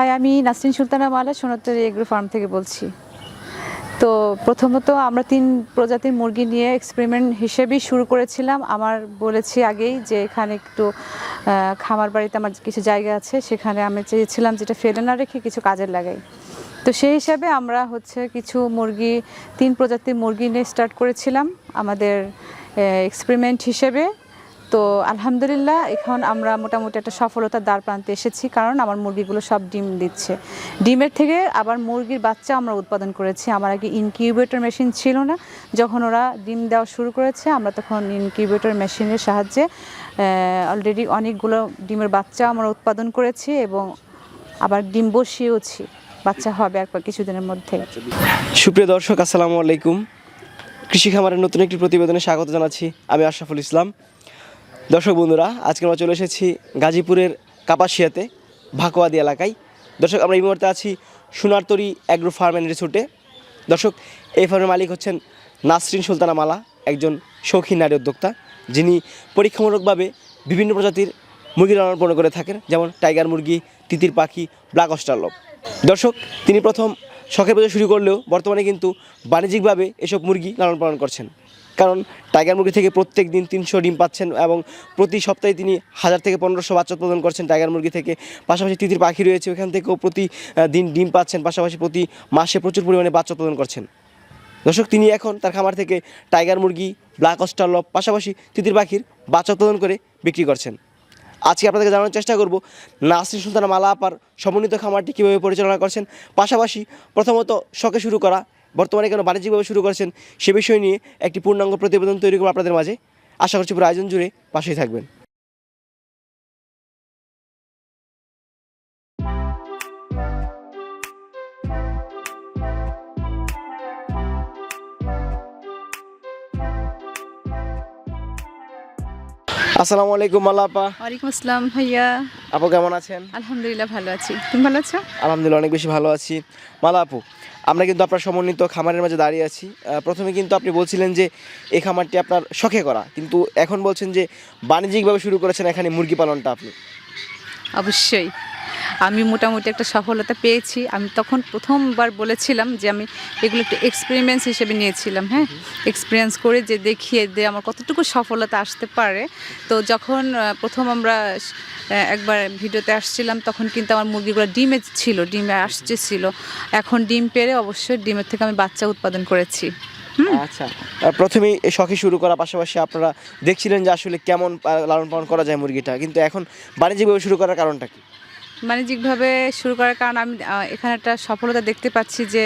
High আমি নাসরিন সুলতানা মালা সোনাত্তর agro farm থেকে বলছি। তো প্রথমত আমরা তিন প্রজাতির মুরগি নিয়ে এক্সপেরিমেন্ট হিসেবেই শুরু করেছিলাম। আমার বলেছি আগেই যে এখানে একটু খামার বাড়িতে আমার কিছু জায়গা আছে, সেখানে আমি চেয়েছিলাম যেটা ফেলে না রেখে কিছু কাজের লাগাই। তো সেই হিসাবে আমরা হচ্ছে কিছু মুরগি, তিন প্রজাতির মুরগি নিয়ে স্টার্ট করেছিলাম আমাদের এক্সপেরিমেন্ট হিসেবে। তো আলহামদুলিল্লাহ, এখন আমরা মোটামুটি একটা সফলতার দ্বার প্রান্তে এসেছি, কারণ আমার মুরগিগুলো সব ডিম দিচ্ছে। ডিমের থেকে আবার মুরগির বাচ্চা আমরা উৎপাদন করেছি। আমার আগে ইনকিউবেটর মেশিন ছিল না। যখন ওরা ডিম দেওয়া শুরু করেছে, আমরা তখন ইনকিউবেটর মেশিনের সাহায্যে অলরেডি অনেকগুলো ডিমের বাচ্চা আমরা উৎপাদন করেছি এবং আবার ডিম বসিয়েওছি। বাচ্চা হবে আর কিছুদিনের মধ্যে। সুপ্রিয় দর্শক, আসসালামু আলাইকুম। কৃষি খামারের নতুন একটি প্রতিবেদনে স্বাগত জানাচ্ছি। আমি আশরাফুল ইসলাম। দর্শক বন্ধুরা, আজকে আমরা চলে এসেছি গাজীপুরের কাপাসিয়াতে, ভাকুয়াদি এলাকায়। দর্শক, আমরা এই মুহূর্তে আছি সোনারতরি অ্যাগ্রো ফার্ম অ্যান্ড রিসোর্টে দর্শক, এই ফার্মের মালিক হচ্ছেন নাসরিন সুলতানা মালা, একজন শৌখিন নারী উদ্যোক্তা, যিনি পরীক্ষামূলকভাবে বিভিন্ন প্রজাতির মুরগি লালন পালন করে থাকেন, যেমন টাইগার মুরগি, তিতির পাখি ব্ল্যাক অস্ট্রালব দর্শক, তিনি প্রথম শখের পেজে শুরু করলেও বর্তমানে কিন্তু বাণিজ্যিকভাবে এসব মুরগি লালন পালন করছেন। কারণ টাইগার মুরগি থেকে প্রত্যেক দিন তিনশো ডিম পাচ্ছেন এবং প্রতি সপ্তাহে তিনি হাজার থেকে পনেরোশো বাচ্চা উৎপাদন করছেন টাইগার মুরগি থেকে। পাশাপাশি তিতির পাখি রয়েছে, ওখান থেকেও প্রতি দিন ডিম পাচ্ছেন, পাশাপাশি প্রতি মাসে প্রচুর পরিমাণে বাচ্চা উৎপাদন করছেন। দর্শক, তিনি এখন তার খামার থেকে টাইগার মুরগি, ব্ল্যাক অস্টারলপ পাশাপাশি তিতির পাখির বাচ্চা উৎপাদন করে বিক্রি করছেন। আজকে আপনাদেরকে জানানোর চেষ্টা করব, নাসরিন সুলতানা মালা আপার সমন্বিত খামারটি কীভাবে পরিচালনা করছেন। পাশাপাশি প্রথমত শখে শুরু করা বর্তমানে কেন বাণিজ্যিকভাবে শুরু করেছেন সে বিষয় নিয়ে একটি পূর্ণাঙ্গ প্রতিবেদন তৈরি করব আপনাদের মাঝে। আশা করছি পুরো আয়োজন জুড়ে পাশেই থাকবেন। আসসালামু আলাইকুম মালা আপা। ওয়ালাইকুম আসসালাম ভাইয়া। আপু কেমন আছেন? আলহামদুলিল্লাহ ভালো আছি। তুমি ভালো আছো? আলহামদুলিল্লাহ অনেক বেশি ভালো আছি। মালা আপু আমরা কিন্তু আপনার সমন্বিত খামারের মাঝে দাঁড়িয়ে আছি। প্রথমে কিন্তু আপনি বলছিলেন যে এই খামারটি আপনার শখে করা। কিন্তু এখন বলছেন যে বাণিজ্যিকভাবে শুরু করেছেন এখানে মুরগি পালনটা আপনি। অবশ্যই। আমি মোটামুটি একটা সফলতা পেয়েছি। আমি তখন প্রথমবার বলেছিলাম যে আমি এগুলো একটু এক্সপেরিমেন্স হিসেবে নিয়েছিলাম হ্যাঁ? এক্সপিরিয়েন্স করে যে দেখিয়ে দিয়ে আমার কতটুকু সফলতা আসতে পারে। তো যখন প্রথম আমরা একবার ভিডিওতে আসছিলাম, তখন কিন্তু আমার মুরগিগুলো ডিমে ছিল, ডিমে আসছে ছিল এখন ডিম পেরে অবশ্যই ডিমের থেকে আমি বাচ্চা উৎপাদন করেছি। আচ্ছা প্রথমেই শখে শুরু করা পাশাপাশি আপনারা দেখছিলেন যে আসলে কেমন লালন পালন করা যায় মুরগিটা। কিন্তু এখন বাণিজ্যিকভাবে শুরু করার কারণটা কি? বাণিজ্যিকভাবে শুরু করার কারণ আমি এখানে একটা সফলতা দেখতে পাচ্ছি যে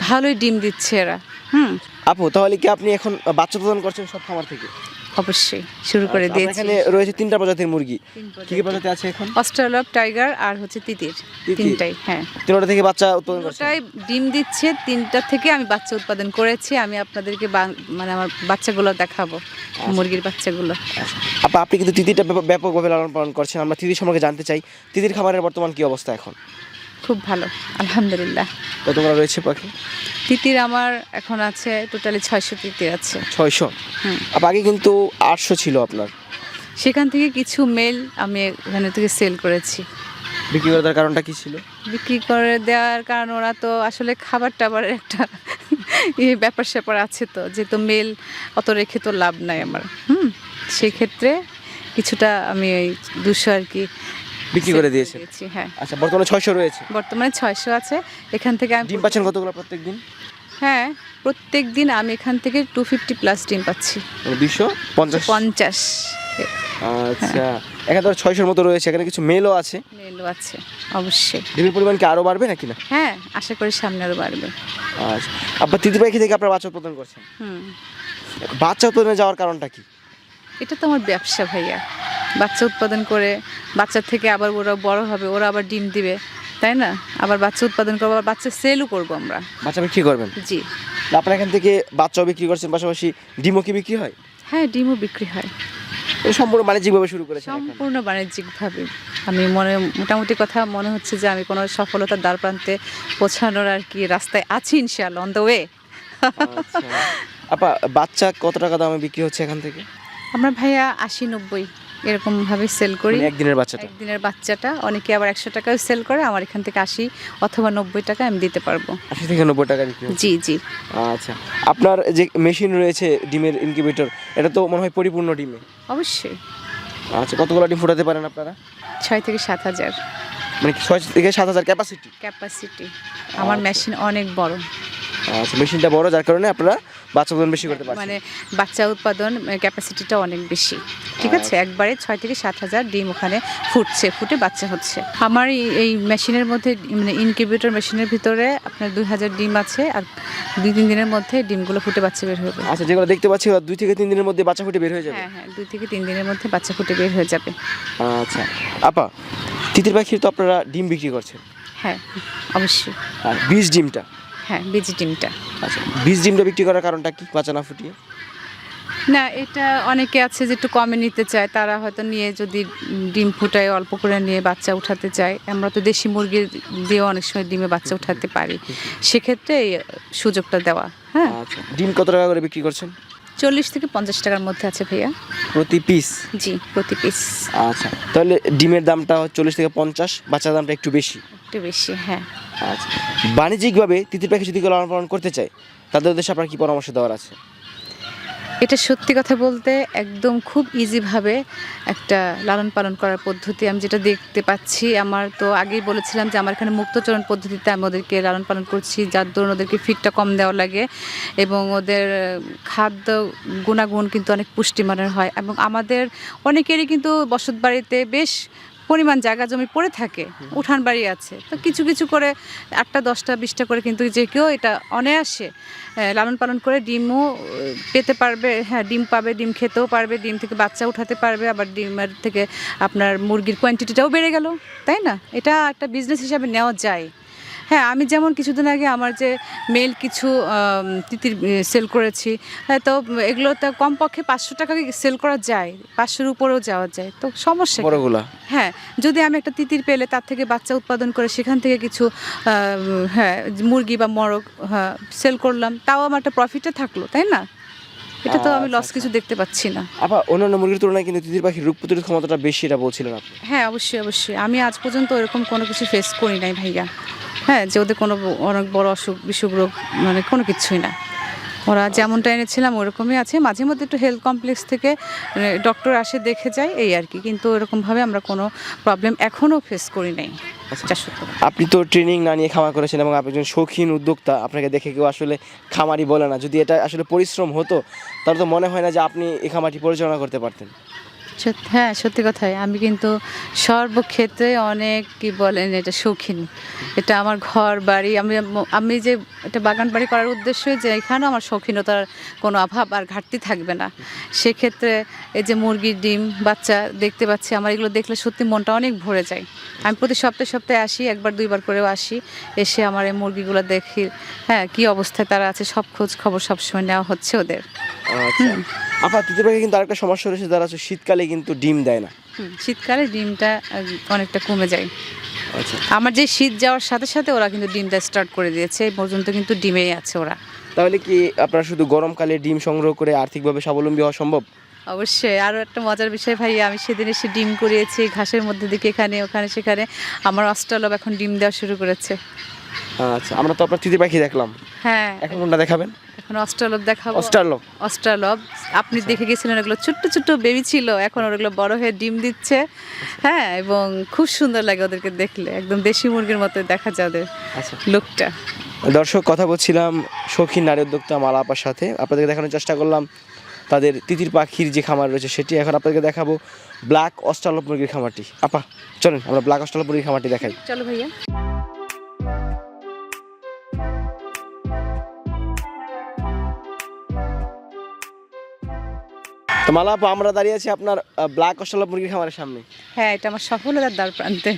ভালোই ডিম দিচ্ছে এরা। হুম। আপু তাহলে কি আপনি এখন বাচ্চা উৎপাদন করছেন সব খামার থেকে? অবশ্যই শুরু করে আচ্ছা, দিয়েছি। এখানে রয়েছে তিনটা প্রজাতির মুরগি। কি কি প্রজাতি আছে এখন? অস্ট্রেলপ টাইগার আর হচ্ছে তিতির? তিনটাই হ্যাঁ। তিনটা থেকে বাচ্চা উৎপাদন করছে ডিম দিচ্ছে তিনটা থেকে আমি বাচ্চা উৎপাদন করেছি। আমি আপনাদেরকে মানে আমার বাচ্চাগুলো দেখাবো। মুরগির বাচ্চাগুলো। আপা আপনি কিন্তু ব্যাপক- ব্যাপকভাবে লালন পালন করছেন। আমরা তিতির সম্পর্কে জানতে চাই তিতির খামারের বর্তমান কি অবস্থা এখন? খুব ভালো আলহামদুলিল্লাহ। কতগুলো রয়েছে পাখি? তিতির আমার এখন আছে টোটালি ছয়শো তিতির আছে। ছয়শো? আপা আগে কিন্তু আটশো ছিল আপনার। সেখান থেকে কিছু মেল আমি এখানে থেকে সেল করেছি। বিক্রি করে দেওয়ার কারণটা কি ছিল? বিক্রি করে দেওয়ার কারণ ওরা তো আসলে খাবার টাবারের একটা ইয়ে ব্যাপার স্যাপার আছে তো যেহেতু মেল অত রেখে তো লাভ নাই আমার। হুম সেক্ষেত্রে কিছুটা আমি ওই দুশো আর কি বিক্রি করে দিয়েছি হ্যাঁ। আচ্ছা বর্তমানে ছয়শো রয়েছে। বর্তমানে ছয়শো আছে এখান থেকে আমি ডিম পাচ্ছেন কতগুলো প্রত্যেক দিন হ্যাঁ প্রত্যেক দিন আমি এখান থেকে টু ফিফটি প্লাস ডিম পাচ্ছি। দুশো পঞ্চাশ? পঞ্চাশ। আচ্ছা। এখানে তো ছয়শোর মতো রয়েছে এখানে কিছু মেলও আছে। মেলও আছে অবশ্যই। ডিমের পরিমাণ কি আরও বাড়বে নাকি না? হ্যাঁ আশা করি সামনে আরও বাড়বে। আচ্ছা। আপনার তিতির পাখি থেকে আপনার বাচ্চা উৎপাদন করছেন। হুম। বাচ্চা উৎপাদনে যাওয়ার কারণটা কি? এটা তো আমার ব্যবসা ভাইয়া। বাচ্চা উৎপাদন করে বাচ্চা থেকে আবার ওরা বড় হবে ওরা আবার ডিম দিবে তাই না? আবার বাচ্চা উৎপাদন করব আবার বাচ্চা সেলও করব আমরা। বাচ্চা বিক্রি করবেন? জি। আপনার এখান থেকে বাচ্চাও বিক্রি করছেন পাশাপাশি ডিমও কি বিক্রি হয়? হ্যাঁ ডিমও বিক্রি হয়। সম্পূর্ণ বাণিজ্যিকভাবে শুরু করেছেন সম্পূর্ণ বাণিজ্যিকভাবে। আমি মনে মোটামুটি কথা মনে হচ্ছে যে আমি কোনো সফলতার দ্বার প্রান্তে পৌঁছানোর আর কি রাস্তায় আছি ইনশাআল্লাহ অন দ্য ওয়ে আপা বাচ্চা কত টাকা দামে বিক্রি হচ্ছে এখান থেকে? আমরা ভাইয়া আশি নব্বই। এরকমভাবে সেল করি। মানে একদিনের বাচ্চাটা। একদিনের বাচ্চাটা। অনেকে আবার একশো টাকাও সেল করে আমার এখান থেকে আশি অথবা নব্বই টাকা আমি দিতে পারব। আশি থেকে নব্বই টাকা জি জি। আচ্ছা। আপনার যে মেশিন রয়েছে ডিমের ইনকিউবেটর এটা তো মনে হয় পরিপূর্ণ ডিমে? অবশ্যই। আচ্ছা কতগুলো ডিম ফোটাতে পারেন আপনারা? ছয় থেকে সাত হাজার। মানে ছয় থেকে সাত হাজার ক্যাপাসিটি ক্যাপাসিটি আমার আচ্ছা। মেশিন অনেক বড়। আচ্ছা মেশিনটা বড় যার কারণে আপনারা বাচ্চা উৎপাদন বেশি করতে পারছেন মানে বাচ্চা উৎপাদন ক্যাপাসিটিটা অনেক বেশি। ঠিক আছে? আচ্ছা। একবারে ছয় থেকে সাত হাজার ডিম ওখানে ফুটছে ফুটে বাচ্চা হচ্ছে। আমার এই- মেশিনের মধ্যে মানে ইনকিউবেটর মেশিনের ভিতরে আপনার দুই হাজার ডিম আছে আর দুই তিন দিনের মধ্যে ডিমগুলো ফুটে বাচ্চা বের হবে আচ্ছা যেগুলো দেখতে পাচ্ছি দুই থেকে তিন দিনের মধ্যে বাচ্চা ফুটে বের হয়ে যাবে? হ্যাঁ হ্যাঁ দুই থেকে তিন দিনের মধ্যে বাচ্চা ফুটে বের হয়ে যাবে। আচ্ছা। আপা তিতির পাখির তো আপনারা ডিম বিক্রি করছেন। হ্যাঁ অবশ্যই। আর বীজ ডিমটা? হ্যাঁ বেজি ডিমটা। আচ্ছা বীজ ডিমটা বিক্রি করার কারণটা কি? না ফুটিয়ে? না এটা অনেকে আছে যে একটু কমে নিতে চায়। তারা হয়তো নিয়ে যদি ডিম ফুটায় অল্প করে নিয়ে বাচ্চা উঠাতে চায়। আমরা তো দেশি মুরগি দিয়েও অনেক সময় ডিমে বাচ্চা উঠাতে পারি। সেক্ষেত্রে এই সুযোগটা দেওয়া হ্যাঁ। আচ্ছা ডিম কত টাকা করে বিক্রি করছেন? চল্লিশ থেকে পঞ্চাশ টাকার মধ্যে আছে ভাইয়া। প্রতি পিস? জি প্রতি পিস। আচ্ছা তাহলে ডিমের দামটা চল্লিশ থেকে পঞ্চাশ বাচ্চার দামটা একটু বেশি? একটু বেশি হ্যাঁ। বাণিজ্যিকভাবে তিতির পাখি যদি লালন পালন করতে চায়, তাদের উদ্দেশ্যে আপনার কি পরামর্শ দেওয়ার আছে? এটা সত্যি কথা বলতে একদম খুব ইজিভাবে একটা লালন পালন করার পদ্ধতি আমি যেটা দেখতে পাচ্ছি, আমার তো আগেই বলেছিলাম যে আমার এখানে মুক্তচরণ পদ্ধতিতে আমি ওদেরকে লালন পালন করছি, যার দরুন ওদেরকে ফিটটা কম দেওয়া লাগে এবং ওদের খাদ্য গুণাগুণ কিন্তু অনেক পুষ্টিমানের হয় এবং আমাদের অনেকেরই কিন্তু বসত বাড়িতে বেশ পরিমাণ জায়গা জমি পড়ে থাকে উঠান বাড়ি আছে। তো কিছু কিছু করে আটটা দশটা বিশটা করে কিন্তু যে কেউ এটা অনায়াসে লালন পালন করে ডিমও পেতে পারবে হ্যাঁ ডিম পাবে ডিম খেতেও পারবে ডিম থেকে বাচ্চা উঠাতে পারবে আবার ডিমের থেকে আপনার মুরগির কোয়ান্টিটিটাও বেড়ে গেল তাই না? এটা একটা বিজনেস হিসাবে নেওয়া যায়। হ্যাঁ আমি যেমন কিছুদিন আগে আমার যে মেল কিছু তিতির সেল করেছি হ্যাঁ তো এগুলো তো কমপক্ষে পাঁচশো টাকা সেল করা যায়? পাঁচশোর উপরেও যাওয়া যায়। তো সমস্যা? বড়গুলা? হ্যাঁ যদি আমি একটা তিতির পেলে তার থেকে বাচ্চা উৎপাদন করে সেখান থেকে কিছু হ্যাঁ মুরগি বা মরগ হ্যাঁ সেল করলাম তাও আমার একটা প্রফিটে থাকল তাই না? এটা তো আমি আচ্ছা, লস কিছু দেখতে পাচ্ছি না। আপা অন্যান্য মুরগির তুলনায় কিন্তু তিতির পাখির রোগ প্রতিরোধ ক্ষমতাটা বেশি এটা বলছিলেন আপনি। হ্যাঁ অবশ্যই অবশ্যই। আমি আজ পর্যন্ত এরকম কোনো কিছু ফেস করি নাই ভাইয়া। হ্যাঁ যে ওদের কোনো অনেক বড় অসুখ বিসুখ রোগ মানে কোনো কিছুই না। ওরা যেমনটা এনেছিলাম ওরকমই আছে। মাঝে মধ্যে একটু হেলথ কমপ্লেক্স থেকে ডক্টর আসে দেখে যায় এই আর কি। কিন্তু এরকমভাবে আমরা কোনো প্রবলেম এখনও ফেস করি নাই। আচ্ছা। আপনি তো ট্রেনিং না নিয়ে খামার করেছেন এবং আপনি একজন শৌখিন উদ্যোক্তা আপনাকে দেখে কেউ আসলে খামারি বলে না। যদি এটা আসলে পরিশ্রম হতো তাহলে তো মনে হয় না যে আপনি এই খামারটি পরিচালনা করতে পারতেন। সত্যি হ্যাঁ সত্যি কথাই। আমি কিন্তু সর্বক্ষেত্রে অনেক কি বলেন এটা শৌখিন। এটা আমার ঘর বাড়ি আমি আমি যে এটা বাগান বাড়ি করার উদ্দেশ্য যে এখানেও আমার শৌখিনতার কোনো অভাব আর ঘাটতি থাকবে না। সেক্ষেত্রে এই যে মুরগির ডিম বাচ্চা দেখতে পাচ্ছি আমার এগুলো দেখলে সত্যি মনটা অনেক ভরে যায়। আমি প্রতি সপ্তাহে সপ্তাহে আসি একবার দুইবার করেও আসি এসে আমার এই মুরগিগুলো দেখি। হ্যাঁ কি অবস্থায় তারা আছে সব খোঁজ খবর সবসময় নেওয়া হচ্ছে ওদের। আচ্ছা। আপা তিতির পাখি কিন্তু আরেকটা সমস্যা রয়েছে হচ্ছে শীতকালে কিন্তু ডিম দেয় না। শীতকালে ডিমটা অনেকটা কমে যায়। আমার যে শীত যাওয়ার সাথে সাথে ওরা কিন্তু ডিমটা স্টার্ট করে দিয়েছে এই পর্যন্ত কিন্তু ডিমেই আছে ওরা। তাহলে কি আপনারা শুধু গরমকালে ডিম সংগ্রহ করে আর্থিকভাবে স্বাবলম্বী হওয়া সম্ভব? অবশ্যই। আরও একটা মজার বিষয় ভাই আমি সেদিন এসে ডিম করিয়েছি ঘাসের মধ্যে দিকে এখানে ওখানে সেখানে। আমার অস্ট্রালব এখন ডিম দেওয়া শুরু করেছে। আচ্ছা আমরা তো আপনার তিতির পাখি দেখলাম। হ্যাঁ। এখন কোনটা দেখাবেন? এখন অস্ট্রালব দেখাবো। অস্টারলক অস্ট্রালব আপনি দেখে গেছিলেন ওগুলো ছোট্ট ছোট্ট বেবি ছিল এখন ওগুলো বড় হয়ে ডিম দিচ্ছে। হ্যাঁ এবং খুব সুন্দর লাগে ওদেরকে দেখলে। একদম দেশি মুরগির মতো দেখা যায় ওদের আচ্ছা। লুকটা। দর্শক কথা বলছিলাম শৌখিন নারী উদ্যোক্তা মালা আপার সাথে। আপনাদেরকে দেখানোর চেষ্টা করলাম তাদের তিতির পাখির যে খামার রয়েছে সেটি। এখন আপনাদেরকে দেখাবো ব্ল্যাক অস্ট্রালপ মুরগির খামারটি। আপা চলেন আমরা ব্ল্যাক অস্ট্রালপ মুরগির খামারটি দেখাই। চলো ভাইয়া। তো মালা আপা আমরা দাঁড়িয়ে আছি আপনার ব্ল্যাক অস্ট্রালপ মুরগির খামারের সামনে। হ্যাঁ এটা আমার সফলতার দ্বার প্রান্তে।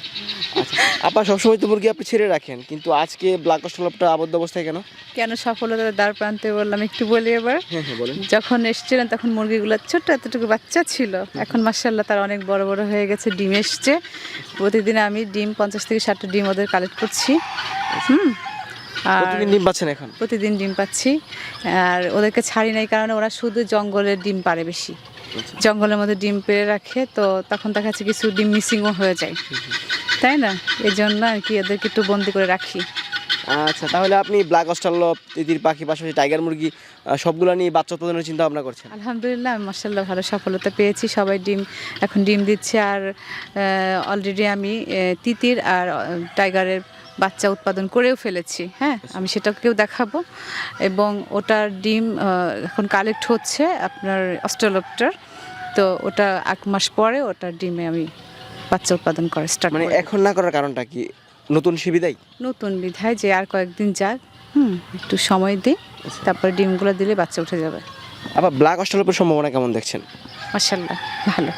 আচ্ছা আপা সবসময় তো মুরগি আপনি ছেড়ে রাখেন কিন্তু আজকে ব্ল্যাক অস্ট্রালপটা আবদ্ধ অবস্থায় কেন? কেন সফলতার দ্বার প্রান্তে বললাম একটু বলি এবার। হ্যাঁ হ্যাঁ যখন এসছিলেন তখন মুরগিগুলো ছোট্ট এতটুকু বাচ্চা ছিল। এখন মার্শাল্লাহ তার অনেক বড় বড় হয়ে গেছে ডিম এসছে। প্রতিদিন আমি ডিম পঞ্চাশ থেকে ষাটটা ডিম ওদের কালেক্ট করছি। হুম। আর প্রতিদিন ডিম পাচ্ছেন এখন? প্রতিদিন ডিম পাচ্ছি। আর ওদেরকে ছাড়ি নাই কারণে ওরা শুধু জঙ্গলের ডিম পারে বেশি। জঙ্গলের মধ্যে ডিম পেড়ে রাখে তো তখন দেখা যাচ্ছে কিছু ডিম মিসিংও হয়ে যায়। তাই না? এই জন্য আর কি এদেরকে একটু বন্দি করে রাখি। আচ্ছা তাহলে আপনি ব্ল্যাক অস্ট্রালপ তিতির পাখি পাশাপাশি টাইগার মুরগি সবগুলো নিয়ে বাচ্চা উৎপাদনের চিন্তা ভাবনা করছেন? আলহামদুলিল্লাহ মার্শাল্লাহ ভালো সফলতা পেয়েছি। সবাই ডিম এখন ডিম দিচ্ছে। আর অলরেডি আমি তিতির আর টাইগারের বাচ্চা উৎপাদন করেও ফেলেছি হ্যাঁ? আমি সেটাকেও দেখাবো। এবং ওটার ডিম এখন কালেক্ট হচ্ছে আপনার অস্ট্রালপটার। তো ওটা এক মাস পরে ওটার ডিমে আমি বাচ্চা উৎপাদন করে স্টার্ট মানে এখন না করার কারণটা কি? নতুন সুবিধাই নতুন বিধায় যে আর কয়েকদিন যাক হুম একটু সময় দিই তারপরে ডিমগুলো দিলে বাচ্চা উঠে যাবে। আবার ব্ল্যাক অস্ট্রালপের সম্ভাবনা কেমন দেখছেন? মার্শাল্লাহ ভালো।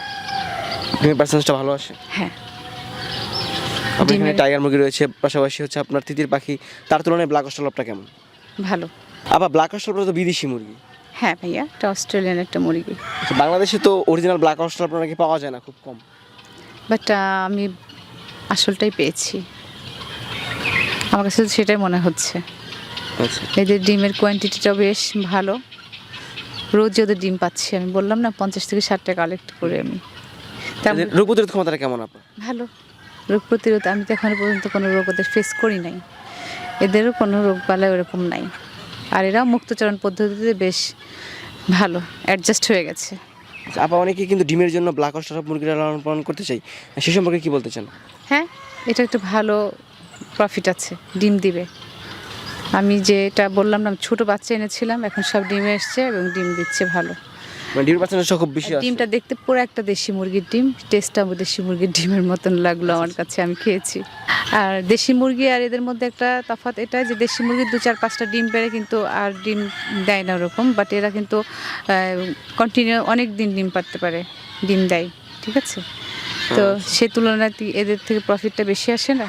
পার্সেন্টেজটা ভালো আসে? হ্যাঁ। আপনার এখানে টাইগার মুরগি রয়েছে পাশাপাশি হচ্ছে আপনার তিতির পাখি তার তুলনায় ব্ল্যাক অস্ট্রালপটা কেমন? ভালো। আবার ব্ল্যাক অস্ট্রালপটা তো বিদেশি মুরগি। হ্যাঁ ভাইয়া এটা অস্ট্রেলিয়ান একটা মুরগি। আচ্ছা, বাংলাদেশে তো অরিজিনাল ব্ল্যাক অস্ট্রালপ নাকি পাওয়া যায় না খুব কম। বাট আমি আসলটাই পেয়েছি। আমার কাছে তো সেটাই মনে হচ্ছে। আচ্ছা। এদের ডিমের কোয়ান্টিটিটাও বেশ ভালো। রোজ ওদের ডিম পাচ্ছি আমি। বললাম না পঞ্চাশ থেকে ষাটটা কালেক্ট করে আমি। রোগ প্রতিরোধ ক্ষমতাটা কেমন আপনার? ভালো। রোগ প্রতিরোধ আমি তো এখনও পর্যন্ত কোনো রোগ ওদের ফেস করি নাই। এদেরও কোনো রোগ বালাই ওরকম নাই। আর এরাও মুক্তচরণ পদ্ধতিতে বেশ ভালো অ্যাডজাস্ট হয়ে গেছে। আচ্ছা, আপা অনেকে কিন্তু ডিমের জন্য ব্ল্যাক অস্ট্রালপ মুরগিটা লালন পালন করতে চাই। সে সম্পর্কে কি বলতে চান? হ্যাঁ এটা একটু ভালো প্রফিট আছে ডিম দিবে। আমি যেটা বললাম না ছোট বাচ্চা এনেছিলাম এখন সব ডিমে এসছে এবং ডিম দিচ্ছে ভালো। মানে ডিমের পার্সেন্টেজটা খুব বেশি আছে। ডিমটা দেখতে পুরো একটা দেশি মুরগির ডিম। টেস্টটা দেশি মুরগির ডিমের মতন লাগল আমার কাছে আমি খেয়েছি। আর দেশি মুরগি আর এদের মধ্যে একটা তফাৎ এটা যে দেশি মুরগির দু চার পাঁচটা ডিম পেড়ে কিন্তু আর ডিম দেয় না ওরকম বাট এরা কিন্তু কন্টিনিউ অনেক দিন ডিম পারতে পারে ডিম দেয় ঠিক আছে? তো সে তুলনায় এদের থেকে প্রফিটটা বেশি আসে না?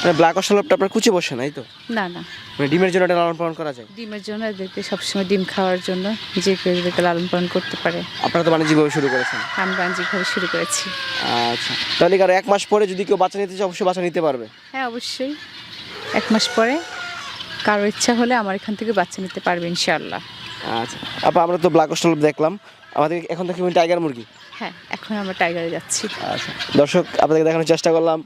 মানে ব্ল্যাক অস্ট্রালপটা আপনার কুচে বসে নাই তো? না না। মানে ডিমের জন্য এটা লালন পালন করা যায়? ডিমের জন্য এদেরকে সবসময় ডিম খাওয়ার জন্য যে কেউ এদেরকে লালন পালন করতে পারে। আপনারা তো বাণিজ্যিকভাবে শুরু করেছেন। আমি বাণিজ্যিকভাবে শুরু করেছি। আচ্ছা। তাহলে কি আর এক মাস পরে যদি কেউ বাচ্চা নিতে চায় অবশ্যই বাচ্চা নিতে পারবে? হ্যাঁ অবশ্যই। এক মাস পরে কারও ইচ্ছা হলে আমার এখান থেকে বাচ্চা নিতে পারবে ইনশাআল্লাহ। আচ্ছা। আপা আমরা তো ব্ল্যাক অস্ট্রালপ দেখলাম। আমাদের এখন দেখি টাইগার মুরগি? হ্যাঁ এখন আমরা টাইগারে যাচ্ছি। আচ্ছা। দর্শক আপনাদেরকে দেখানোর চেষ্টা করলাম।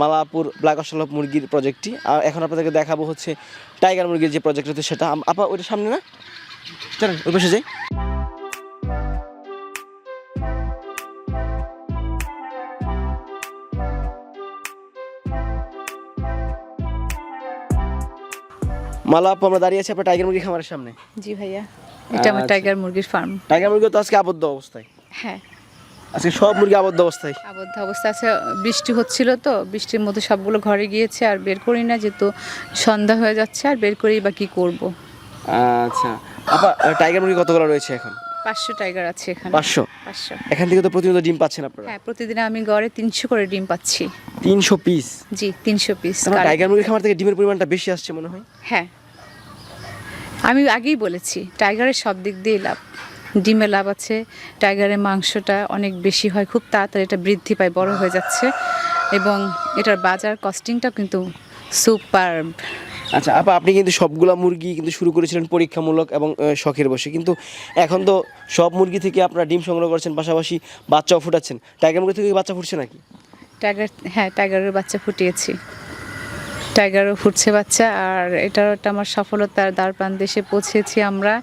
মালাপুর ব্ল্যাক অস্ট্রালপ মুরগির প্রজেক্টটি আর এখন আপনাদেরকে দেখাবো হচ্ছে টাইগার মুরগির যে প্রজেক্ট হচ্ছে সেটা। আপা ওইটা সামনে না? চলেন ওই পাশে যাই। মালা আমরা দাঁড়িয়ে আছি আপনার টাইগার মুরগি খামারের সামনে। জি ভাইয়া এটা আমার আচ্ছা। টাইগার মুরগির ফার্ম টাইগার মুরগি তো আজকে আবদ্ধ অবস্থায়। হ্যাঁ। আজকে সব মুরগি আবদ্ধ অবস্থায়? আবদ্ধ অবস্থা আছে। বৃষ্টি হচ্ছিল তো বৃষ্টির মধ্যে সবগুলো ঘরে গিয়েছে আর বের করি না যেহেতু সন্ধ্যা হয়ে যাচ্ছে আর বের করেই বা কী করব? আচ্ছা। আপা টাইগার মুরগি কতগুলো রয়েছে এখন? পাঁচশো টাইগার আছে এখানে। পাঁচশো? পাঁচশো। এখান থেকে তো প্রতিনিয়ত ডিম পাচ্ছেন আপনারা? হ্যাঁ প্রতিদিন আমি গড়ে তিনশো করে ডিম পাচ্ছি। তিনশো পিস জি তিনশো পিস টাইগার মুরগির খামার থেকে ডিমের পরিমাণটা বেশি আসছে মনে হয়? হ্যাঁ। আমি আগেই বলেছি টাইগারের সব দিক দিয়ে লাভ। ডিমে লাভ আছে টাইগারের মাংসটা অনেক বেশি হয় খুব তাড়াতাড়ি এটা বৃদ্ধি পায় বড় হয়ে যাচ্ছে। এবং এটার বাজার কস্টিংটা কিন্তু সুপার আচ্ছা আপা আপনি কিন্তু সবগুলা মুরগি কিন্তু শুরু করেছিলেন পরীক্ষামূলক এবং শখের বসে। কিন্তু এখন তো সব মুরগি থেকে আপনারা ডিম সংগ্রহ করছেন পাশাপাশি বাচ্চাও ফুটাচ্ছেন। টাইগার মুরগি থেকে বাচ্চা ফুটছে নাকি? টাইগার হ্যাঁ টাইগারের বাচ্চা ফুটিয়েছি। টাইগারও ফুটছে বাচ্চা আর এটাও একটা আমার সফলতার দ্বার প্রান্তে দেশে পৌঁছেছি আমরা।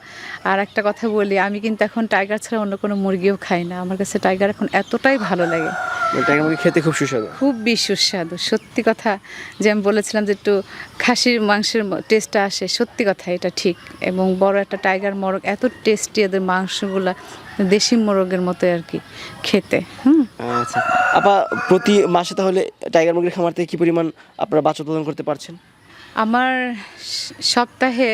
আর একটা কথা বলি আমি কিন্তু এখন টাইগার ছাড়া অন্য কোনো মুরগিও খাই না। আমার কাছে টাইগার এখন এতটাই ভালো লাগে। মানে টাইগার মুরগি খেতে খুব সুস্বাদু। খুবই সুস্বাদু সত্যি কথা। যে আমি বলেছিলাম যে একটু খাসির মাংসের টেস্টটা আসে সত্যি কথা এটা ঠিক। এবং বড় একটা টাইগার মোরগ এত টেস্টি এদের মাংসগুলা দেশি মোরগের মতো আর কি খেতে হুম। আচ্ছা। আপা প্রতি মাসে তাহলে টাইগার মুরগির খামার থেকে কি পরিমাণ আপনারা বাচ্চা উৎপাদন করতে পারছেন? আমার সপ্তাহে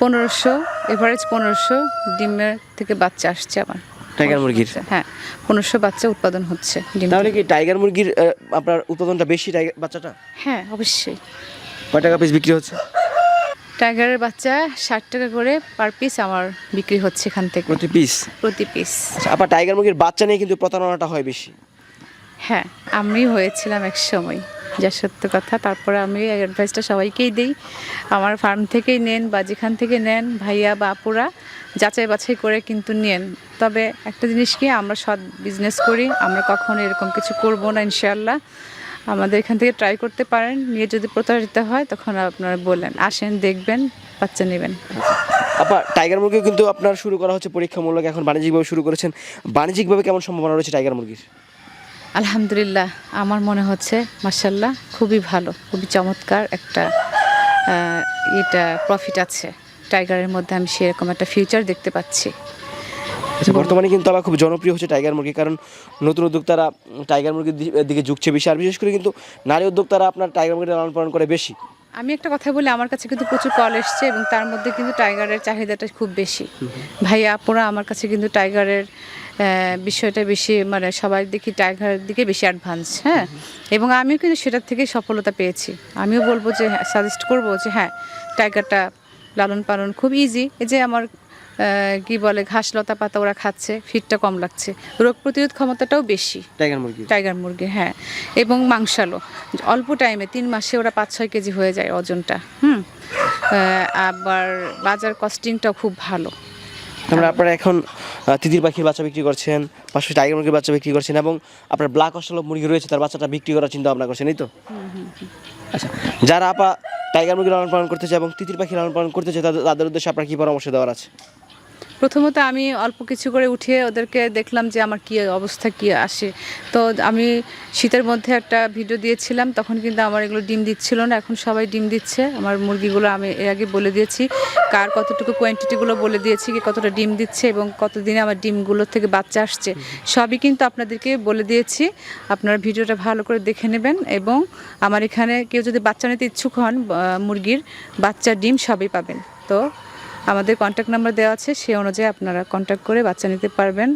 পনেরোশো এভারেজ পনেরোশো ডিমের থেকে বাচ্চা আসছে আমার। টাইগার মুরগির? হ্যাঁ পনেরোশো বাচ্চা উৎপাদন হচ্ছে তাহলে কি টাইগার মুরগির আপনার উৎপাদনটা বেশি টাইগার বাচ্চাটা? হ্যাঁ অবশ্যই। কয় টাকা পিস বিক্রি হচ্ছে? টাইগারের বাচ্চা ষাট টাকা করে পার পিস আমার বিক্রি হচ্ছে এখান থেকে। প্রতি পিস প্রতি পিস আচ্ছা আপা টাইগার মুরগির বাচ্চা নিয়ে কিন্তু প্রতারণাটা হয় বেশি। হ্যাঁ আমি হয়েছিলাম এক সময়, যা সত্য কথা। তারপরে আমি অ্যাডভাইসটা সবাইকেই দিই। আমার ফার্ম থেকেই নেন বা যেখান থেকে নেন, ভাইয়া বা আপুরা যাচাই বাছাই করে কিন্তু নেন। তবে একটা জিনিস কি, আমরা সৎ বিজনেস করি, আমরা কখনো এরকম কিছু করব না, ইনশাআল্লাহ। আমাদের এখান থেকে ট্রাই করতে পারেন, নিয়ে যদি প্রতারিত হয়, তখন আপনারা বললেন আসেন, দেখবেন, বাচ্চা নেবেন। আপা টাইগার মুরগি কিন্তু আপনার শুরু করা হচ্ছে পরীক্ষামূলক, এখন বাণিজ্যিকভাবে শুরু করেছেন। বাণিজ্যিকভাবে কেমন সম্ভাবনা রয়েছে টাইগার মুরগির? আলহামদুলিল্লাহ আমার মনে হচ্ছে মার্শাল্লাহ খুবই ভালো খুবই চমৎকার একটা এটা প্রফিট আছে। টাইগারের মধ্যে আমি সেরকম একটা ফিউচার দেখতে পাচ্ছি। আচ্ছা, বর্তমানে কিন্তু আবার খুব জনপ্রিয় হচ্ছে টাইগার মুরগি কারণ নতুন উদ্যোক্তারা টাইগার মুরগির দিকে ঝুঁকছে বেশি আর বিশেষ করে কিন্তু নারী উদ্যোক্তারা আপনার টাইগার মুরগি লালন পালন করে বেশি। আমি একটা কথা বলি আমার কাছে কিন্তু প্রচুর কল এসছে এবং তার মধ্যে কিন্তু টাইগারের চাহিদাটা খুব বেশি। ভাইয়া আপুরা আমার কাছে কিন্তু টাইগারের বিষয়টা বেশি মানে সবাই দেখি টাইগারের দিকে বেশি অ্যাডভান্স হ্যাঁ? এবং আমিও কিন্তু সেটার থেকে সফলতা পেয়েছি। আমিও বলব যে সাজেস্ট করব যে হ্যাঁ টাইগারটা লালন পালন খুব ইজি এই যে আমার কি বলে ঘাস লতা পাতা ওরা খাচ্ছে ফিটটা কম লাগছে। রোগ প্রতিরোধ ক্ষমতাটাও বেশি। টাইগার মুরগি। টাইগার মুরগি হ্যাঁ। এবং মাংসালো অল্প টাইমে তিন মাসে ওরা পাঁচ ছয় কেজি হয়ে যায় ওজনটা হুম? আবার বাজার কস্টিংটাও খুব ভালো। আমরা আপনারা এখন তিতির পাখির বাচ্চা বিক্রি করছেন পাশাপাশি টাইগার মুরগির বাচ্চা বিক্রি করছেন এবং আপনার ব্ল্যাক অস্ট্রেলিয়া মুরগি রয়েছে, তার বাচ্চাটা বিক্রি করার চিন্তা ভাবনা করছেন, এই তো? আচ্ছা যারা আপা টাইগার মুরগি লালন পালন করতে চায় এবং তিতির পাখি লালন পালন করতে চায়, তাদের তাদের উদ্দেশ্যে আপনার কী পরামর্শ দেওয়ার আছে? প্রথমত আমি অল্প কিছু করে উঠিয়ে ওদেরকে দেখলাম যে আমার কি অবস্থা, কি আসে। তো আমি শীতের মধ্যে একটা ভিডিও দিয়েছিলাম, তখন কিন্তু আমার এগুলো ডিম দিচ্ছিল না, এখন সবাই ডিম দিচ্ছে। আমার মুরগিগুলো আমি এর আগে বলে দিয়েছি, কার কতটুকু কোয়ান্টিটিগুলো বলে দিয়েছি, কি কতটা ডিম দিচ্ছে এবং কতদিনে আমার ডিমগুলো থেকে বাচ্চা আসছে। সবই কিন্তু আপনাদেরকে বলে দিয়েছি। আপনারা ভিডিওটা ভালো করে দেখে নেবেন এবং আমার এখানে কেউ যদি বাচ্চা নিতে ইচ্ছুক হন মুরগির বাচ্চা ডিম সবই পাবেন। তো আমাদের কন্ট্যাক্ট নাম্বার দেওয়া আছে, সে অনুযায়ী আপনারা কন্ট্যাক্ট করে বাচ্চা নিতে পারবেন।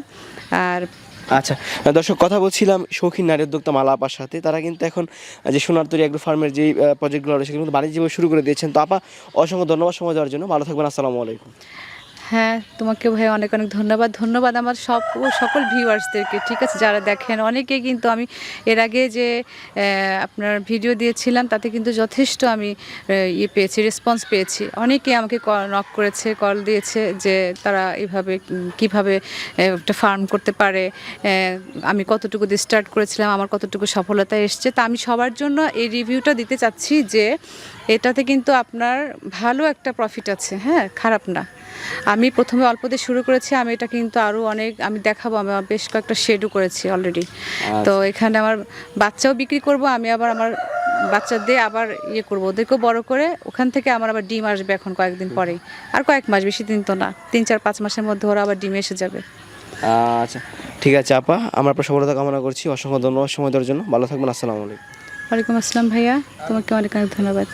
আর আচ্ছা দর্শক, কথা বলছিলাম শৌখিন নারী উদ্যোক্তা মালা আপার সাথে। তারা কিন্তু এখন যে সোনার তৈরি এগ্রো ফার্মের যে প্রজেক্টগুলো রয়েছে, সেগুলো বাণিজ্যিকভাবে শুরু করে দিয়েছেন। তো আপা, অসংখ্য ধন্যবাদ সময় দেওয়ার জন্য। ভালো থাকবেন, আসসালামু আলাইকুম। হ্যাঁ তোমাকে ভাই অনেক অনেক ধন্যবাদ। ধন্যবাদ আমার সব, সকল ভিউয়ার্সদেরকে, ঠিক আছে? যারা দেখেন, অনেকে কিন্তু আমি এর আগে যে আপনার ভিডিও দিয়েছিলাম, তাতে কিন্তু যথেষ্ট আমি ইয়ে পেয়েছি রেসপন্স পেয়েছি। অনেকে আমাকে নক করেছে, কল দিয়েছে যে, তারা এভাবে, কীভাবে একটা ফার্ম করতে পারে আমি কতটুকু দিয়ে স্টার্ট করেছিলাম, আমার কতটুকু সফলতা এসছে। তা আমি সবার জন্য এই রিভিউটা দিতে চাচ্ছি যে, এটাতে কিন্তু আপনার ভালো একটা প্রফিট আছে হ্যাঁ? খারাপ না। আমি প্রথমে অল্প দিয়ে শুরু করেছি আমি এটা কিন্তু আরও অনেক আমি দেখাবো আমি বেশ কয়েকটা শেডও করেছি অলরেডি তো এখানে আমার বাচ্চাও বিক্রি করব আমি আবার আমার বাচ্চা দিয়ে আবার ইয়ে করব ওদেরকেও বড় করে ওখান থেকে আমার আবার ডিম আসবে এখন কয়েকদিন পরেই আর কয়েক মাস বেশি দিন তো না তিন চার পাঁচ মাসের মধ্যে ওরা আবার ডিম এসে যাবে। আচ্ছা ঠিক আছে আপা আমরা আপনার সফলতা কামনা করছি অসংখ্য ধন্যবাদ সময় দেওয়ার জন্য ভালো থাকবেন আসসালামু আলাইকুম। ওয়ালাইকুম আসসালাম ভাইয়া তোমাকে অনেক অনেক ধন্যবাদ।